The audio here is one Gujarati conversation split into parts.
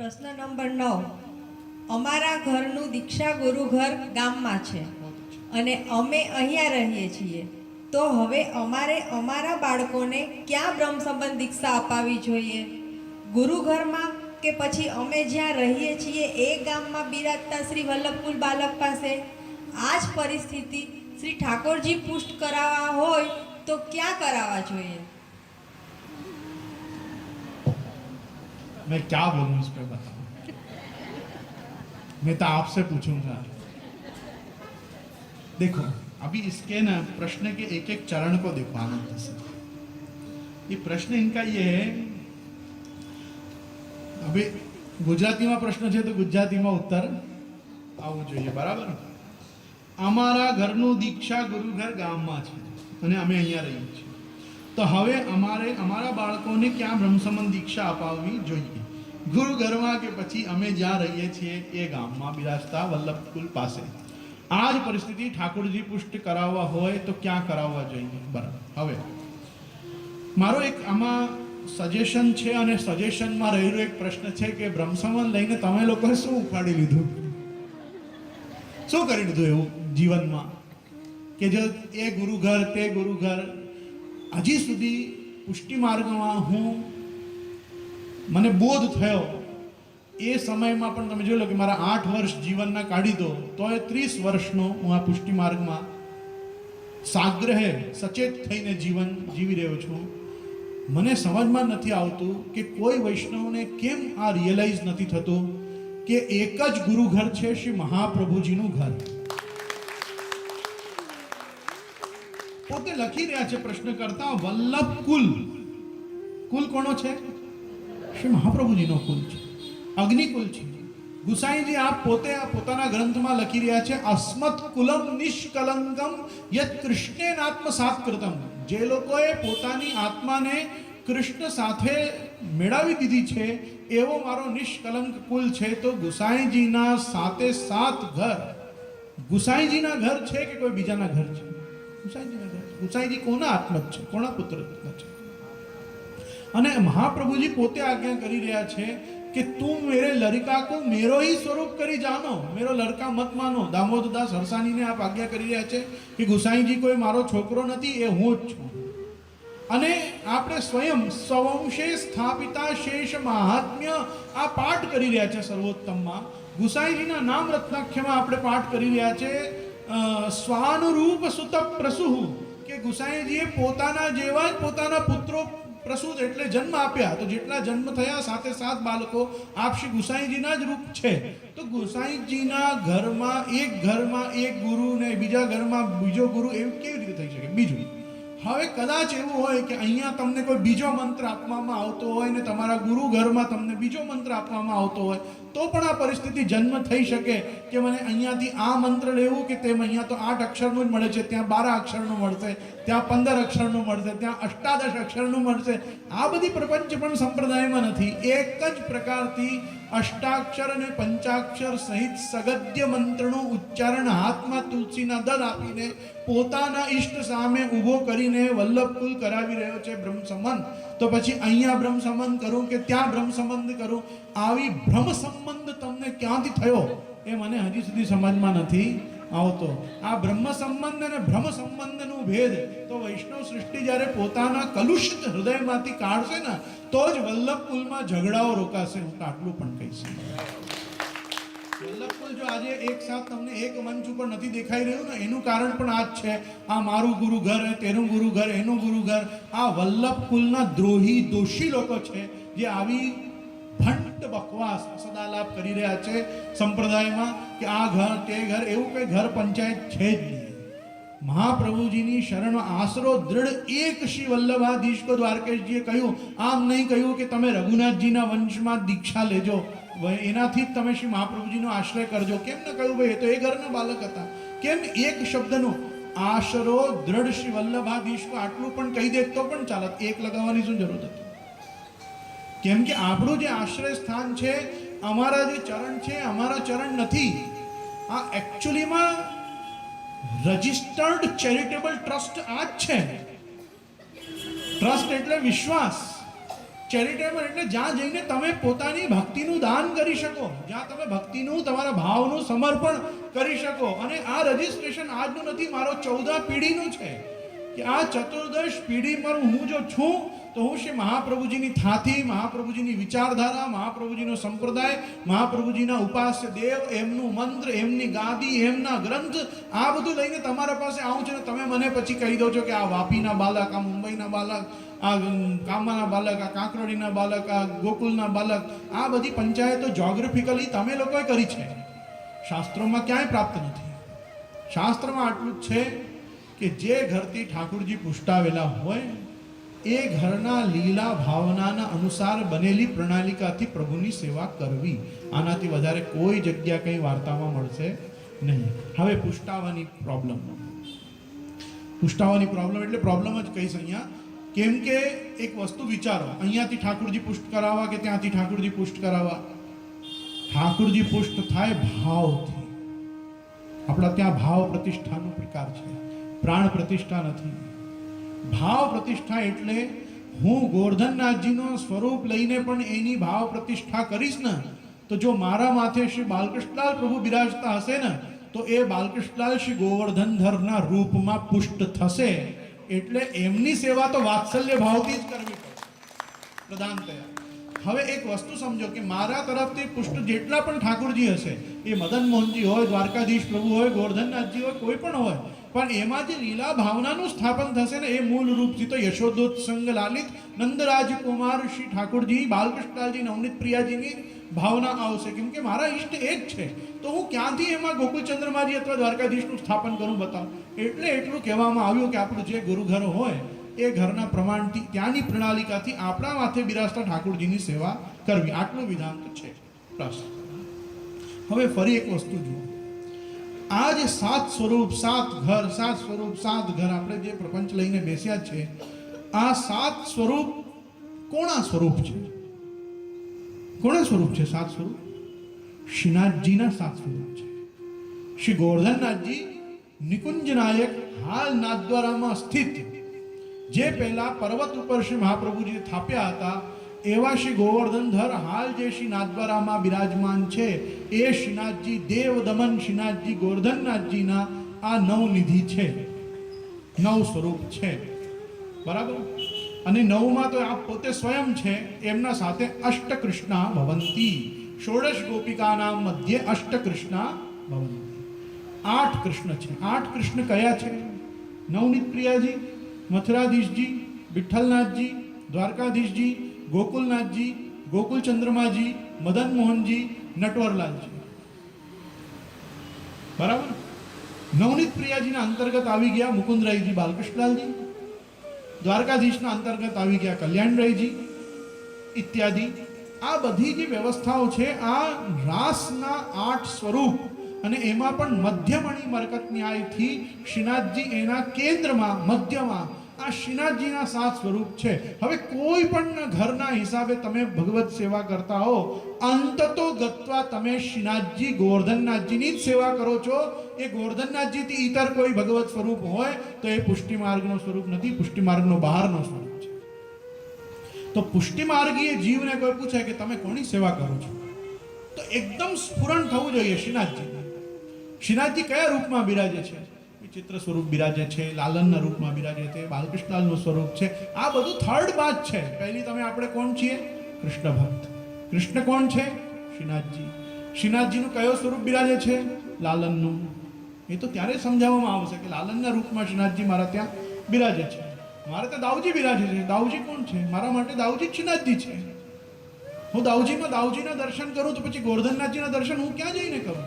પ્રશ્ન નંબર નવ. અમારા ઘરનું દીક્ષા ગુરુઘર ગામમાં છે અને અમે અહીંયા રહીએ છીએ. તો હવે અમારે અમારા બાળકોને ક્યાં બ્રહ્મ સંબંધ દીક્ષા અપાવી જોઈએ? ગુરુઘરમાં કે પછી અમે જ્યાં રહીએ છીએ એ ગામમાં બિરાજતા શ્રી વલ્લભકુલ બાલક પાસે? આ જ પરિસ્થિતિ શ્રી ઠાકોરજી પુષ્ટ કરાવવા હોય તો ક્યાં કરાવવા જોઈએ? मैं क्या बोलूं इस पे बताओ मैं तो आपसे पूछूंगा देखो अभी इसके ना प्रश्न के एक एक चरण को देखो आनंद से ये प्रश्न इनका ये है अभी ગુજરાતીમાં પ્રશ્ન છે તો ગુજરાતીમાં ઉત્તર આવવો જોઈએ બરાબર અમારા ઘરનું દીક્ષા ગુરુઘર ગામમાં છે અને અમે અહીંયા રહીએ છીએ તો હવે અમારે અમારા બાળકોને ક્યાં બ્રહ્મસંબંધ દીક્ષા અપાવવી જોઈએ ગુરુ ઘરમાં કે પછી અમે જ્યાં રહીએ છીએ એ ગામમાં બિરાજતા વલ્લભકુલ પાસે. આ જ પરિસ્થિતિ ઠાકોરજી પુષ્ટ કરાવવા હોય તો ક્યાં કરાવવા જોઈએ? બરાબર. હવે, મારો એક આમાં સજેશન છે અને સજેશનમાં રહેલો એક પ્રશ્ન છે કે બ્રહ્મસંબંધ લઈને તમે લોકોએ શું ઉખાડી લીધું? શું કરી લીધું એવું જીવનમાં? કે જો એ ગુરુઘર, તે ગુરુઘર, હજી સુધી પુષ્ટિ માર્ગમાં હું મને બોધ થયો. એ સમયમાં પણ તમે જોઈ કે મારા આઠ વર્ષ જીવનના કાઢી દો તો એ ત્રીસ વર્ષનો હું આ પુષ્ટિ માર્ગમાં સાગ્રહે સચેત થઈને જીવન જીવી રહ્યો છું. મને સમજમાં નથી આવતું કે કોઈ વૈષ્ણવને કેમ આ રિયલાઇઝ નથી થતું કે એક જ ગુરુ ઘર છે શ્રી મહાપ્રભુજીનું ઘર. પોતે લખી રહ્યા છે પ્રશ્ન કરતા વલ્લભ કુલ. કુલ કોનો છે? શ્રી મહાપ્રભુજીનો કુલ છે. અગ્નિકુલ છે. ગુસાઈજી આપ પોતે આ પોતાના ગ્રંથમાં લખી રહ્યા છે, અસ્મત કુલમ નિષ્કલંકમ યત કૃષ્ણેન આત્મસાત કૃતમ જે લોકોએ પોતાની આત્માને કૃષ્ણ સાથે મેળવી દીધી છે, એવો મારો નિષ્કલંક કુલ છે. તો ગુસાઈજીના સાતે સાત ઘર. ગુસાઈજીના ઘર છે કે કોઈ બીજાના ઘર છે? ગુસાઈજીના ઘર. ગુસાઈજી કોના આત્મક છે? કોના પુત્ર છે? અને મહાપ્રભુજી પોતે આજ્ઞા કરી રહ્યા છે કે તું મેરે લરિકા કો મેરો હી સ્વરૂપ કરી જાનો. મેરો લડકા મત માનો. દામોદરદાસ હરસાણીને આપ આજ્ઞા કરી રહ્યા છે કે ગુસાઈજી કોઈ મારો છોકરો નથી, એ હું જ છું. અને આપણે સ્વયં સ્વંશે સ્થાપિતા શેષ મહાત્મ્ય આ પાઠ કરી રહ્યા છે સર્વોત્તમમાં. ગુસાઈજીના નામ રત્નાખ્યમાં આપણે પાઠ કરી રહ્યા છે સ્વાનુરૂપ સુત પ્રસુહ કે ગુસાઈજીએ પોતાના જેવા જ પોતાના પુત્રો પ્રસૂત એટલે જન્મ આપ્યા. તો જેટલા જન્મ થયા, સાથે સાત બાળકો. આપ શ્રી ગુસાઈજીના જ રૂપ છે. તો ગુસાઈજીના ઘરમાં એક ઘરમાં એક ગુરુ ને બીજા ઘરમાં બીજો ગુરુ, એવું કેવી રીતે થઈ શકે? બીજું. હવે કદાચ એવું હોય કે અહીંયા તમને કોઈ બીજો મંત્ર આપવામાં આવતો હોય ને તમારા ગુરુ ઘરમાં તમને બીજો મંત્ર આપવામાં આવતો હોય, તો પણ આ પરિસ્થિતિ જન્મ થઈ શકે કે મને અહીંયાથી આ મંત્ર લેવું કે તેમ અહીંયા તો આઠ અક્ષરનું જ મળે છે, ત્યાં બાર અક્ષરનું મળશે. ત્યાં પંદર અક્ષરનું મળશે, ત્યાં અષ્ટાદશ અક્ષરનું મળશે. આ બધી પ્રપંચ પણ સંપ્રદાયમાં નથી. એક જ પ્રકારથી અષ્ટાક્ષર અને પંચાક્ષર સહિત સગદ્ય મંત્રનું ઉચ્ચારણ હાથમાં તુલસીના દળ આપીને પોતાના ઈષ્ટ સામે ઊભો કરીને વલ્લભકુલ કરાવી રહ્યો છે બ્રહ્મસંબંધ. તો પછી અહીંયા બ્રહ્મસંબંધ કરું કે ત્યાં બ્રહ્મસંબંધ કરું? આવી ભ્રમ સંબંધ તમને ક્યાંથી થયો? એ મને હજી સુધી સમજમાં નથી. આવતો. આ બ્રહ્મ સંબંધ અને ભ્રમ સંબંધનું ભેદ. તો વૈષ્ણવ સૃષ્ટિ જ્યારે પોતાના કલુષિત હૃદયમાંથી કાઢશે ને, તો જ વલ્લભપુલમાં ઝઘડાઓ રોકાશે. હું તો આટલું પણ કહીશ. વલ્લભપુલ જો આજે એક સાથ તમને એક મંચ ઉપર નથી દેખાઈ રહ્યું ને, એનું કારણ પણ આ જ છે. આ મારું ગુરુ ઘર તેનું ગુરુ ઘર એનું ગુરુ ઘર આ વલ્લભકુલના દ્રોહી, દોષી લોકો છે, જે આવી બકવાસ સદાલાપ કરી રહ્યા છે સંપ્રદાયમાં કે આ ઘર તે ઘર એવું કઈ ઘર પંચાયત છે જ નહીં. મહાપ્રભુજીની શરણનો આશરો દૃઢ એક શ્રી વલ્લભાધીશ કો દ્વારકેશજીએ કહ્યું, આમ નહીં કહ્યું કે તમે રઘુનાથજીના વંશમાં દીક્ષા લેજો. એનાથી જ તમે શ્રી મહાપ્રભુજીનો આશ્રય કરજો. કેમ ન કહ્યું ભાઈ? એ તો એ ઘરના બાલક હતા. કેમ એક શબ્દનો આશરો દ્રઢ શ્રી વલ્લભાધીશ આટલું પણ કહી દે તો પણ ચાલત એક લગાવવાની શું જરૂર હતી? કેમ કે આપણું જે આશ્રય સ્થાન છે, અમારા જે ચરણ છે, અમારા ચરણ નથી. આ એકચ્યુઅલીમાં રજિસ્ટર્ડ ચેરિટેબલ ટ્રસ્ટ આ જ છે. ટ્રસ્ટ એટલે વિશ્વાસ. ચેરિટેબલ એટલે જ્યાં જઈને તમે પોતાની ભક્તિનું દાન કરી શકો, જ્યાં તમે ભક્તિનું, તમારા ભાવનું સમર્પણ કરી શકો. અને આ રજિસ્ટ્રેશન આજનું નથી, મારો ચૌદા પેઢીનું છે. કે આ ચતુર્દશ પેઢી પર હું જો છું તો હું શ્રી મહાપ્રભુજીની થાથી, મહાપ્રભુજીની વિચારધારા, મહાપ્રભુજીનો સંપ્રદાય, મહાપ્રભુજીના ઉપાસ્ય દેવ, એમનું મંત્ર, એમની ગાદી, એમના ગ્રંથ, આ બધું લઈને તમારા પાસે આવું છે ને તમે મને પછી કહી દો છો કે આ વાપીના બાલક, આ મુંબઈના બાલક, આ કામાના બાલક, આ કાંકરોડીના બાલક, આ ગોકુલના બાલક, આ બધી પંચાયતો જોગ્રાફિકલી તમે લોકોએ કરી છે. શાસ્ત્રોમાં ક્યાંય પ્રાપ્ત નથી. શાસ્ત્રમાં આટલું જ છે કે જે ઘરથી ઠાકુરજી પુષ્ટાવેલા હોય એ ઘરના લીલા ભાવનાના અનુસાર બનેલી પ્રણાલિકાથી પ્રભુની સેવા કરવી. આનાથી વધારે કોઈ જગ્યા કંઈ વાર્તામાં મળશે નહીં. હવે પુષ્ટાવાની પ્રોબ્લેમ પુષ્ટાવાની પ્રોબ્લેમ એટલે પ્રોબ્લેમ જ કહીશ અહીંયા. કેમ કે એક વસ્તુ વિચારો અહીંયાથી ઠાકુરજી પુષ્ટ કરાવવા કે ત્યાંથી ઠાકુરજી પુષ્ટ કરાવવા? ઠાકુરજી પુષ્ટ થાય ભાવથી. આપણા ત્યાં ભાવ પ્રતિષ્ઠાનો પ્રકાર છે. પ્રાણ પ્રતિષ્ઠા નથી. ભાવ પ્રતિષ્ઠા એટલે હું ગોરધનનાથજીનો સ્વરૂપ લઈને પણ એની ભાવ પ્રતિષ્ઠા કરીશ ને, તો જો મારા માથે શ્રી બાલકૃષ્ણલાલ પ્રભુ બિરાજતા હશે ને, તો એ બાલકૃષ્ણલાલ શ્રી ગોવર્ધનધરના રૂપમાં પુષ્ટ થશે. એટલે એમની સેવા તો વાત્સલ્ય ભાવથી જ કરવી પડે. પ્રધાન થયા હવે એક વસ્તુ સમજો કે મારા તરફથી પુષ્ટ જેટલા પણ ઠાકુરજી હશે, એ મદન મોહનજી હોય, દ્વારકાધીશ પ્રભુ હોય ગોરધનનાથજી હોય, કોઈ પણ હોય પણ એમાં જે લીલા ભાવનાનું સ્થાપન થશે ને એ મૂળ રૂપથી તો યશોદોત્સંગ લાલિત, નંદરાજ કુમાર શ્રી ઠાકોરજી, બાલકૃષ્ણલાલજી, નવનીત પ્રિયાજીની ભાવના આવશે. કેમ કે મારા ઈષ્ટ એ જ છે. તો હું ક્યાંથી એમાં ગોકુલચંદ્રમાજી અથવા દ્વારકાધીશનું સ્થાપન કરું બતાવું? એટલે એટલું કહેવામાં આવ્યું કે આપણું જે ગુરુઘર હોય, એ ઘરના પ્રમાણથી, ત્યાંની પ્રણાલિકાથી આપણા માથે બિરાજતા ઠાકોરજીની સેવા કરવી. આટલું વિધાન છે. પ્લસ હવે ફરી એક વસ્તુ જુઓ. આ જે સાત સ્વરૂપ, સાત ઘર, સાત સ્વરૂપ, સાત ઘર આપણે જે પ્રપંચ લઈને બેસ્યા છે, આ સાત સ્વરૂપ કોણા સ્વરૂપ છે? કોણા સ્વરૂપ છે સાત સ્વરૂપ? શ્રીનાથજીના સાત સ્વરૂપ છે. શ્રી ગોવર્ધનનાથજી નિકુંજ નાયક હાલ નાથદ્વારામાં સ્થિત જે પહેલા પર્વત ઉપર શ્રી મહાપ્રભુજી થાપ્યા હતા એવા શ્રી ગોવર્ધનધર હાલ જે શ્રી નાથદ્વારામાં બિરાજમાન છે, એ શ્રીનાથજી દેવ દમન શ્રીનાથજી ગોવર્ધનનાથજીના આ નવનિધિ છે. નવ સ્વરૂપ છે. બરાબર? અને નવમાં તો આ પોતે સ્વયં છે, એમના સાથે અષ્ટકૃષ્ણા ભવંતી. ષોડશ ગોપિકાના મધ્ય અષ્ટકૃષ્ણા ભવંતી. આઠ કૃષ્ણ છે. આઠ કૃષ્ણ કયા છે? નવનીત પ્રિયાજી, મથુરાધીશજી, વિઠ્ઠલનાથજી, દ્વારકાધીશજી ગોકુલનાથજી ગોકુલ ચંદ્રમાજી મદન મોહનજી નટવરલાલજી. બરાબર? નવનીત પ્રિયાજીના અંતર્ગત આવી ગયા મુકુંદરાયજી બાલકૃષ્ણલાલજી, દ્વારકાધીશના અંતર્ગત આવી ગયા કલ્યાણરાયજી ઇત્યાદિ. આ બધી જે વ્યવસ્થાઓ છે, આ રાસના આઠ સ્વરૂપ અને એમાં પણ મધ્યમણી મરકત ન્યાયથી શ્રીનાથજી એના કેન્દ્રમાં, મધ્યમાં આ શ્રીનાથજીના સાત સ્વરૂપ છે. હવે કોઈ પણ ઘરના હિસાબે તમે ભગવત સેવા કરતા હો અંતતો ગત્વા તમે શ્રીનાથજી ગોવર્ધનનાથજીની જ સેવા કરો છો. એ ગોવર્ધનનાથજીથી ઇતર કોઈ ભગવત સ્વરૂપ હોય, તો એ પુષ્ટિ માર્ગનો સ્વરૂપ નથી પુષ્ટિ માર્ગનો બહારનો સ્વરૂપ છે. તો પુષ્ટિ માર્ગીય જીવને કોઈ પૂછે કે તમે કોની સેવા કરો છો? તો એકદમ સ્ફુરણ થવું જોઈએ શ્રીનાથજી શ્રીનાથજી કયા રૂપમાં બિરાજે છે? વિચિત્ર સ્વરૂપ બિરાજે છે, લાલનના રૂપમાં બિરાજે છે, બાલકૃષ્ણલાલનું સ્વરૂપ છે. આ બધું થર્ડ બાદ છે. પહેલી તમે આપણે કોણ છીએ? કૃષ્ણ ભક્ત કૃષ્ણ કોણ છે? શ્રીનાથજી. શ્રીનાથજીનું કયો સ્વરૂપ બિરાજે છે? લાલનનું. એ તો ત્યારે સમજાવવામાં આવશે કે લાલનના રૂપમાં શ્રીનાથજી મારા ત્યાં બિરાજે છે. મારે તો દાઉજી બિરાજે છે. દાઉજી કોણ છે? મારા માટે દાઉજી શ્રીનાથજી છે. હું દાઉજીમાં દાઉજીના દર્શન કરું તો પછી ગોરધનનાથજીના દર્શન હું ક્યાં જઈને કરું?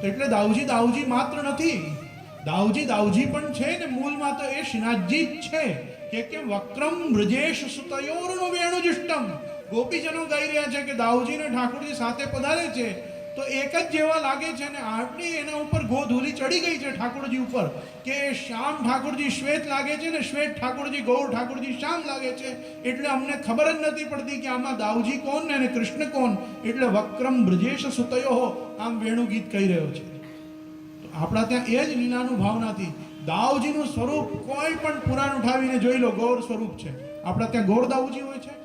એટલે દાઉજી દાઉજી માત્ર નથી. દાઉજી દાઉજી પણ છે ને મૂળમાં તો એ શ્રીનાથજી જ છે. કે કે વક્રમ બ્રજેશ સુતયોરનો વેણુજિષ્ટમ. ગોપીજનો ગાઈ રહ્યા છે કે દાઉજી ને ઠાકોરજી સાથે પધારે છે. તો એક જ જેવા લાગે છે ને આટલી એના ઉપર ગોધૂલી ચડી ગઈ છે ઠાકોરજી ઉપર. કે શ્યામ ઠાકોરજી શ્વેત લાગે છે ને શ્વેત ઠાકોરજી, ગૌર ઠાકોરજી શ્યામ લાગે છે. એટલે અમને ખબર જ નથી પડતી કે આમાં દાઉજી કોણ ને કૃષ્ણ કોણ. એટલે વક્રમ બ્રજેશ સુતયો આમ વેણુ ગીત કહી રહ્યો છે. આપણા ત્યાં એ જ લીલાનું ભાવનાથી દાઉજીનું સ્વરૂપ કોઈ પણ પુરાણ ઉઠાવીને જોઈ લો, ગૌર સ્વરૂપ છે. આપણા ત્યાં ગૌર દાઉજી હોય છે.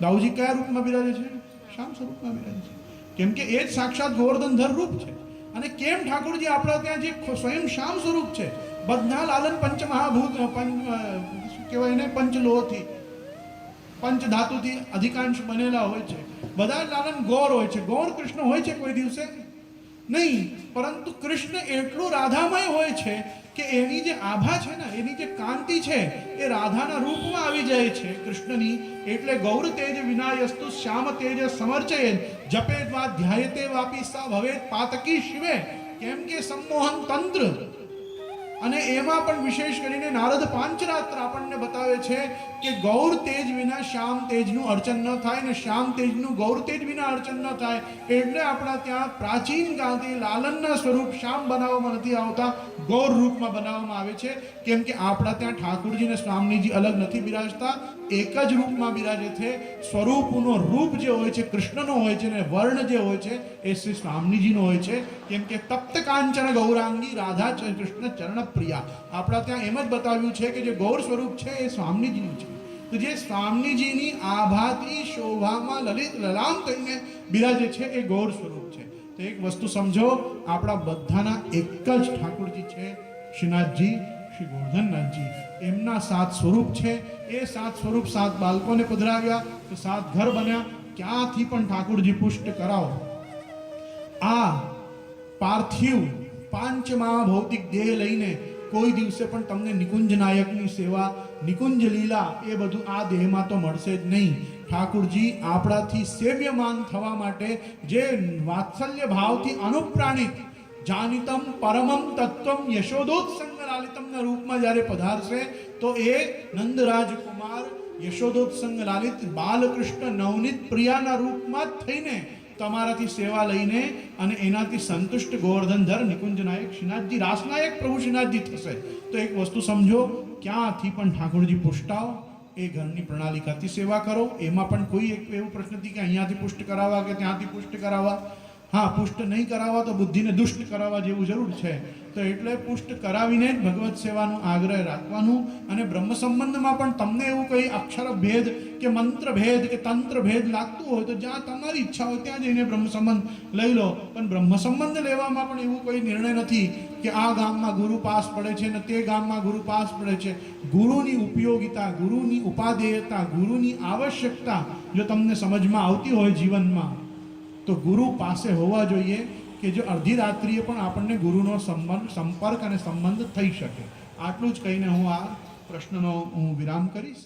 દાઉજી કયા રૂપમાં બિરાજે છે? શામ સ્વરૂપમાં બિરાજે છે. કેમ કે એ જ સાક્ષાત ગોવર્ધનધર રૂપ છે. અને કેમ ઠાકોરજી આપણા ત્યાં જે સ્વયં શામ સ્વરૂપ છે? બધા લાલન પંચ મહાભૂત શું કહેવાય એને? પંચલોહથી પંચ ધાતુથી અધિકાંશ બનેલા હોય છે. બધા લાલન ગૌર હોય છે. ગૌર કૃષ્ણ હોય છે કોઈ દિવસે? નહીં, પરંતુ કૃષ્ણ એટલું રાધામય હોય છે કે એની જે આભા છે ને, એની જે કાંતિ છે, એ રાધાના રૂપમાં આવી જાય છે કૃષ્ણની. એટલે ગૌર તેજ વિનાયસ્તુ, શ્યામ તેજ સમર્ચયે જપે વા ધ્યાયતે વાપી સા ભવેત પાતકી શિવે. કેમ કે સંમોહન તંત્ર અને એમાં પણ વિશેષ કરીને નારદ પાંચરાત્ર આપણને બતાવે છે કે ગૌર તેજ વિના શ્યામ તેજનું અર્ચન ન થાય ને શ્યામ તેજનું ગૌર તેજ વિના અર્ચન ન થાય. એટલે આપણા ત્યાં પ્રાચીન કાળથી લાલનના સ્વરૂપ શ્યામ બનાવવામાં નથી આવતા, ગૌર રૂપમાં બનાવવામાં આવે છે. કેમ કે આપણા ત્યાં ઠાકુરજી અને સ્વામીજી અલગ નથી બિરાજતા, એક જ રૂપમાં બિરાજે છે. સ્વરૂપનો રૂપ જે હોય છે, કૃષ્ણનો હોય છે ને વર્ણ જે હોય છે, એ શ્રી સ્વામીજીનો હોય છે. કેમ કે તપ્ત કાંચન ગૌરાંગી, રાધા, કૃષ્ણ ચરણ પ્રિયા. આપણા ત્યાં એમ જ બતાવ્યું છે કે જે ગૌર સ્વરૂપ છે એ સ્વામીજીનું છે. તો જે સ્વામીજીની આભાથી શોભામાં લલિત લલામ થઈને બિરાજે છે એ ગૌર સ્વરૂપ છે. તો એક વસ્તુ સમજો, આપણા બધાના એક જ ઠાકોરજી છે, શ્રીનાથજી, શ્રી ગોરધનનાથજી એમના સાત સ્વરૂપ છે. એ સાત સ્વરૂપ સાત બાળકોને પધરાવ્યા સાત ઘર બન્યા. ક્યાંથી પણ ઠાકોરજી પુષ્ટ કરાવો. આ પાર્થિવ પાંચમા ભૌતિક દેહ લઈને કોઈ દિવસે પણ તમને નિકુંજ નાયકની સેવા, નિકુંજ લીલા, એ બધું આ દેહમાં તો મળશે જ નહીં. ઠાકુરજી, આપણાથી સેવ્યમાન થવા માટે જે વાત્સલ્ય ભાવથી અનુપ્રાણિત જાનિતમ પરમમ તત્વમ યશોદોત્સંગ લાલિતમના રૂપમાં જ્યારે પધારશે, તો એ નંદરાજકુમાર યશોદોત્સંગ લાલિત બાલકૃષ્ણ નવનીત પ્રિયાના રૂપમાં થઈને તમારાથી સેવા લઈને અને એનાથી સંતુષ્ટ ગોવર્ધનધર નિકુંજ નાયક, શ્રીનાથજી રાસનાયક પ્રભુ શ્રીનાથજી થશે. તો એક વસ્તુ સમજો, ક્યાંથી પણ ઠાકોરજી પુષ્ટાવ એ ઘરની પ્રણાલિકાથી સેવા કરો. એમાં પણ કોઈ એક એવો પ્રશ્ન નથી કે અહીંયાથી પુષ્ટ કરાવવા કે ત્યાંથી પુષ્ટ કરાવવા. હા, પુષ્ટ નહીં કરાવવા તો બુદ્ધિને દુષ્ટ કરાવવા જેવું જરૂર છે. તો એટલે પુષ્ટ કરાવીને જ ભગવત સેવાનો આગ્રહ રાખવાનું અને બ્રહ્મ સંબંધમાં પણ તમને એવું કંઈ અક્ષર ભેદ કે મંત્ર ભેદ કે તંત્ર ભેદ લાગતું હોય તો જ્યાં તમારી ઈચ્છા હોય ત્યાં જઈને બ્રહ્મ સંબંધ લઈ લો. પણ બ્રહ્મ સંબંધ લેવામાં પણ એવું કોઈ નિર્ણય નથી કે આ ગામમાં ગુરુ પાસ પડે છે ને તે ગામમાં ગુરુ પાસ પડે છે. ગુરુની ઉપયોગિતા, ગુરુની ઉપાધેયતા, ગુરુની આવશ્યકતા જો તમને સમજમાં આવતી હોય જીવનમાં તો ગુરુ પાસે હોવા જોઈએ કે જો અડધી રાત્રિએ પણ આપણને ગુરુનો સંબંધ, સંપર્ક અને સંબંધ થઈ શકે. આટલું જ કહીને હું આ પ્રશ્નનો હું વિરામ કરીશ.